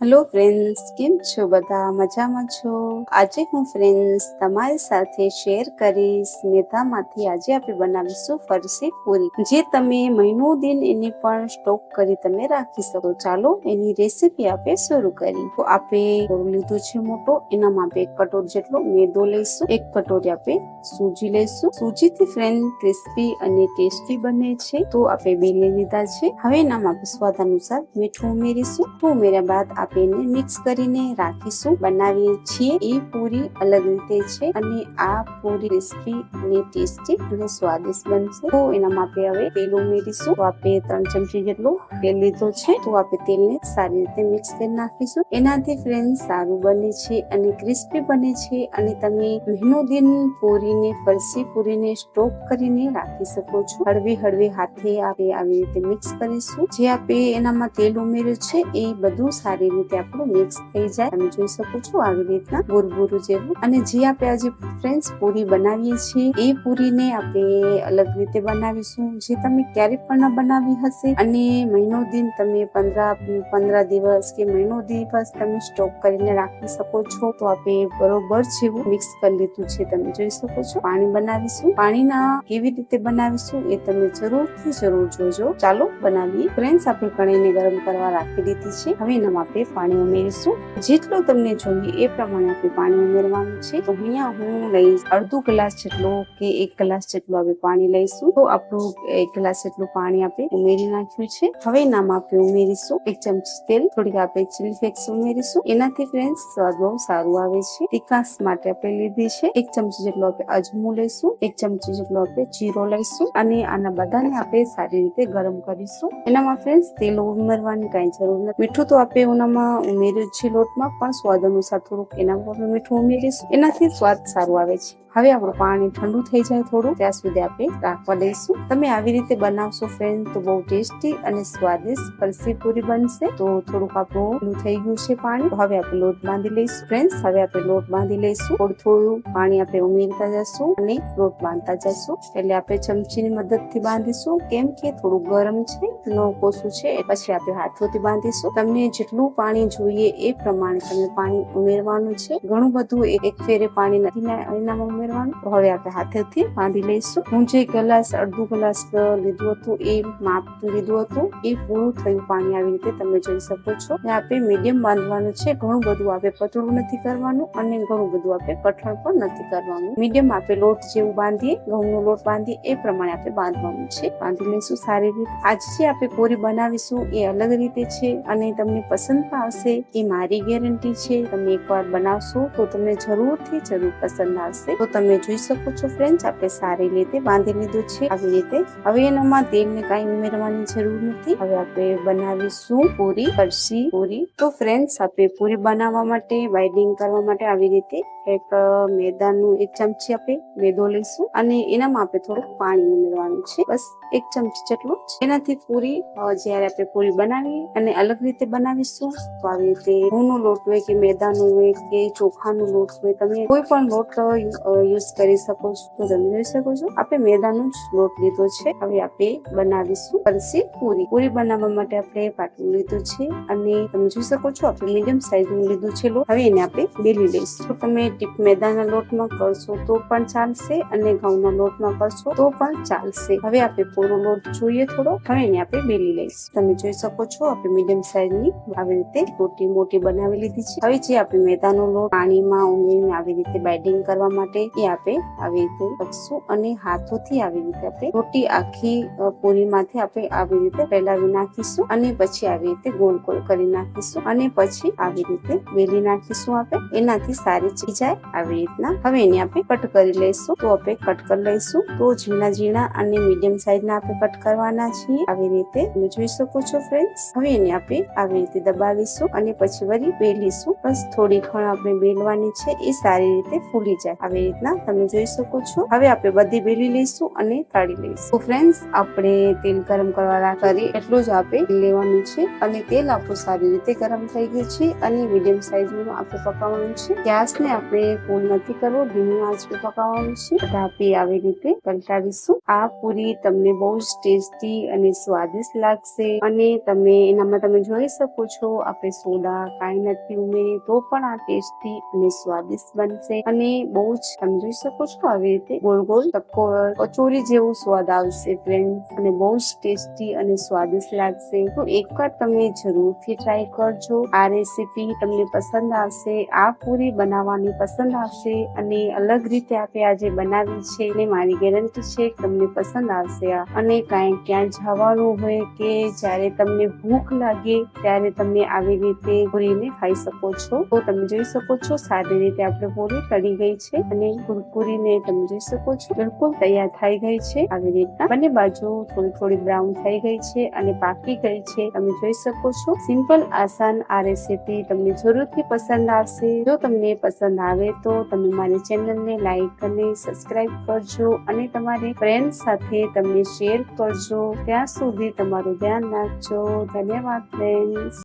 Hello friends કેમ છો બધા? મજામાં છો? આજે હું ફ્રેન્ડ્સ તમારી સાથે શેર કરીશ. મેથામાંથી આજે આપણે બનાવીશું ફરસી પૂરી, જે તમે મહિનો દિન એની પણ સ્ટોક કરી તમે રાખી શકો. ચાલો એની રેસીપી આપણે શરૂ કરી તો આપણે લીધો છે મોટો, એનામાં આપણે એક કટોર જેટલો મેદો લઈશું, એક કટોરી આપણે સૂજી લઈશું. સૂજીથી ફ્રેન્ડ ક્રિસ્પી અને ટેસ્ટી બને છે. તો આપણે બે લીધા છે. હવે એનામાં આપણે સ્વાદ અનુસાર મીઠું ઉમેરીશું. તો ઉમેર્યા બાદ આપણે એને મિક્સ કરીને રાખીશું. બનાવીએ છીએ. એ પૂરી અલગ રીતે છે અને આ પૂરી ક્રિસ્પી અને ટેસ્ટી અને સ્વાદિષ્ટ બનશે. તો એનામાં આપણે હવે તેલ ઉમેરીશું. તો આપણે ત્રણ ચમચી જેટલું તેલ લીધો છે. તો આપણે તેલને સારી રીતે મિક્સ કરી નાખીશું. એનાથી ફ્રેન્ડ સારું બને છે અને ક્રિસ્પી બને છે અને તમે મહિનો દિન પૂરીને, ફરસી પૂરીને સ્ટોક કરીને રાખી શકો છો. હળવી હળવી હાથે આપણે આવી રીતે મિક્સ કરીશું. જે આપણે એનામાં તેલ ઉમેર્યું છે, એ બધું સારી રીતે આપણું મિક્સ થઈ જાય. તમે જોઈ શકો છો આવી રીતના ભૂરભૂરું જેવું. અને જે આપણે આજે ફ્રેન્ડ્સ પૂરી બનાવીએ છીએ, એ પૂરીને આપણે અલગ રીતે બનાવીશું. જે તમે ક્યારેય પણ ન બનાવી હશે. અને મહિનો દિન તમે પંદર પંદર દિવસ કે મહિનો દિવસ તમે સ્ટોક કરીને રાખી શકો છો. તો આપણે બરોબર જેવું મિક્સ કરી લીધું છે. તમે જોઈ શકો છો. પાણી બનાવીશું. પાણીના કેવી રીતે બનાવીશું એ તમે જરૂરથી જરૂર જોજો. ચાલો, બનાવીએ. ફ્રેન્ડ્સ આપણે કઢાઈને ગરમ કરવા રાખી દીધી છે. હવે એનામાં આપણે પાણી ઉમેરીશું. જેટલું તમને જોઈએ એ પ્રમાણે આપણે પાણી ઉમેરવાનું છે. તો અહીંયા હું લઈશ અડધો ગ્લાસ જેટલો કે એક ગ્લાસ જેટલું આપણે પાણી લઈશું. તો આપણું એક ગ્લાસ જેટલું પાણી આપણે ઉમેરી નાખ્યું છે. હવે નામ આપણે ઉમેરીશું એક ચમચી તેલ, થોડીક આપણે ચીલી ફ્લેક્સ ઉમેરીશું. એનાથી ફ્રેન્ડ સ્વાદ બહુ સારું આવે છે. તિકાસ માટે આપણે લીધી છે. એક ચમચી જેટલો આપણે અજમો લઈશું. એક ચમચી જેટલો આપણે જીરો લઈશું. અને આના બધાને આપણે સારી રીતે ગરમ કરીશું. એનામાં ફ્રેન્ડ તેલ ઉમેરવાની કાંઈ જરૂર નથી. મીઠું તો આપણે એનામાં ઉમેર્યું છે લોટમાં, પણ સ્વાદ અનુસાર થોડુંક એના પર મીઠું ઉમેરીશું. એનાથી સ્વાદ સારું આવે છે. હવે આપણું પાણી ઠંડુ થઈ જાય થોડું. ત્યાં સુધી આપણે રાખવા દઈશું. તમે આવી રીતે બનાવશો ફ્રેન્ડ તો બહુ ટેસ્ટી અને સ્વાદિષ્ટ પરસી પૂરી બનશે. તો થોડુંક આપણું થઈ ગયું છે પાણી. હવે આપણે લોટ બાંધી લઈશું ફ્રેન્ડ હવે આપણે લોટ બાંધી લઈશું. થોડું થોડું પાણી આપણે ઉમેરતા જશું અને લોટ બાંધતા જશું. એટલે આપણે ચમચીની મદદથી બાંધીશું. કેમ કે થોડું ગરમ છે. નો કોસું છે પછી આપણે હાથોથી બાંધીશું. તમને જેટલું પાણી જોઈએ એ પ્રમાણે તમે પાણી ઉમેરવાનું છે. ઘણું બધું એક ફેરે પાણી નથી એનામાં ઉમેરવાનું. હવે આપણે હાથેથી બાંધી લઈશું. હું જે ગ્લાસ, અડધું ગ્લાસ લીધું હતું એ માપ લીધું હતું, એ પૂરું થયું પાણી આવી રીતે તમે જોઈ શકો છો. આપણે મીડિયમ બાંધવાનું છે. ઘણું બધું આપણે પતળું નથી કરવાનું અને ઘણું બધું આપણે કઠણ પણ નથી કરવાનું. મીડિયમ આપણે લોટ જેવું બાંધીએ, ઘઉંનો લોટ બાંધીએ, એ પ્રમાણે આપણે બાંધવાનું છે. બાંધી લઈશું સારી રીતે. આજે જે આપણે પૂરી બનાવીશું એ અલગ રીતે છે અને તમને પસંદ પણ આવશે. એ મારી ગેરંટી છે. તમે એકવાર બનાવશો તો તમને જરૂરથી જરૂર પસંદ આવશે. તો તમે જોઈ શકો છો ફ્રેન્ડ્સ, આપણે સારી રીતે બાંધી લીધું છે. આવી રીતે હવે એનામાં તેલને કાંઈ ઉમેરવાની જરૂર નથી. હવે આપણે બનાવીશું પૂરી ફરસી પૂરી. તો ફ્રેન્ડ્સ, આપણે પૂરી બનાવવા માટે બાઇડિંગ કરવા માટે આવી રીતે એક મેદાનું એક ચમચી આપણે મેદો લઈશું અને એનામાં આપણે થોડુંક પાણી ઉમેરવાનું છે. બસ એક ચમચી જેટલું એનાથી પૂરી અ, જ્યારે આપણે પૂરી બનાવીએ અને અલગ રીતે બનાવીશું તો આવી રીતે ઘઉંનો લોટ હોય કે મેદાનો હોય કે ચોખાનો લોટ હોય તમે કોઈ પણ લોટ યુઝ કરી શકો છો. તો તમે જોઈ શકો છો આપણે મેદાનો જ લોટ લીધો છે. હવે આપણે બનાવીશું ફરસી પૂરી. પૂરી બનાવવા માટે આપણે પાટલું લીધું છે અને તમે જોઈ શકો છો આપણે મીડિયમ સાઈઝનું લીધું છે લોટ. હવે એને આપણે બેલી લઈશું. તો તમે ટીપ મેદાના લોટમાં કરશો તો પણ ચાલશે અને ઘઉંના લોટમાં કરશો તો પણ ચાલશે. હવે આપણે પૂરો લોટ જોઈએ થોડો. હવે એને આપણે બેલી લઈશું. તમે જોઈ શકો છો આપણે મીડિયમ સાઈઝની આવી રીતે રોટી મોટી બનાવી લીધી છે. હવે જે આપણે મેદાનો લોટ પાણીમાં ઉમેરીને આવી રીતે બાઇડિંગ કરવા માટે એ આપણે આવી રીતે લખશું અને હાથોથી આવી રીતે આપણે રોટી આખી પૂરીમાંથી આપણે આવી રીતે ફેલાવી નાખીશું અને પછી આવી રીતે ગોલ ગોલ કરી નાખીશું અને પછી આવી રીતે બેલી નાખીશું આપણે. એનાથી સારી ચી જાય આવી રીતના. હવે એને આપણે કટ કરી લઈશું. તો આપણે કટ કરી લઈશું. તો ઝીણા ઝીણા અને મીડિયમ સાઈઝના આપણે કટ કરવાના છીએ. આવી રીતે જોઈ શકો છો ફ્રેન્ડ્સ હવે એને આપણે આવી રીતે દબાવીશું અને પછી વળી બેલીશું. બસ થોડી ઘણ આપણે બેલવાની છે, એ સારી રીતે ફૂલી જાય. આવી રીતના તમે જોઈ શકો છો. હવે આપણે બધી બેલી લઈશું અને તાળી લઈશું. તો ફ્રેન્ડ્સ આપણે તેલ ગરમ કરવા કરી એટલું જ આપણે લેવાનું છે અને તેલ આપણું સારી રીતે ગરમ થઈ ગયું છે અને મીડિયમ સાઈઝનું આપણે પકાવવાનું છે. ગેસને આપણે ફૂલ નથી કરવો, ધીમી આંચ પર પકાવવાનું છે. બધા આવી રીતે પલટાવીશું આ પૂરી તમને બહુ જ ટેસ્ટી અને સ્વાદિષ્ટ લાગશે અને તમે એનામાં તમે જોઈ શકો છો, આપણે સોડા કાંઈ નથી ઉમેરી, તો પણ આ ટેસ્ટી અને સ્વાદિષ્ટ બનશે. અને બહુ જ તમે જોઈ શકો છો આવી રીતે ગોળ ગોળ ચક્કો કચોરી જેવું સ્વાદ આવશે ફ્રેન્ડ અને બહુ જ ટેસ્ટી અને સ્વાદિષ્ટ લાગશે. તો એકવાર તમે જરૂરથી ટ્રાય કરજો. આ રેસીપી તમને પસંદ આવશે, આ પૂરી બનાવવાની પસંદ આવશે અને અલગ રીતે આપણે આજે બનાવી છે. અને મારી ગેરંટી છે તમને પસંદ આવશે આ. અને કાંઈ ક્યાં જવાનું હોય કે જ્યારે તમને ભૂખ લાગે ત્યારે તમે આવી રીતે પૂરીને ખાઈ શકો છો. તો તમે જોઈ શકો છો સારી રીતે આપણે પૂરી તળી ગઈ છે અને કુરકુરીને તમે જોઈ શકો છો બિલકુલ તૈયાર થઈ ગઈ છે. આવી રીતના બંને બાજુ થોડી થોડી બ્રાઉન થઈ ગઈ છે અને પાકી ગઈ છે. તમે જોઈ શકો છો સિમ્પલ આસાન આ રેસીપી તમને જરૂરથી પસંદ આવશે. જો તમને પસંદ આવે તો તમે મારી ચેનલને લાઈક અને સબસ્ક્રાઈબ કરજો અને તમારી ફ્રેન્ડ સાથે તમે શેર કરજો. ત્યાં તમારું ધ્યાન રાખજો. ધન્યવાદ ફ્રેન્ડ્સ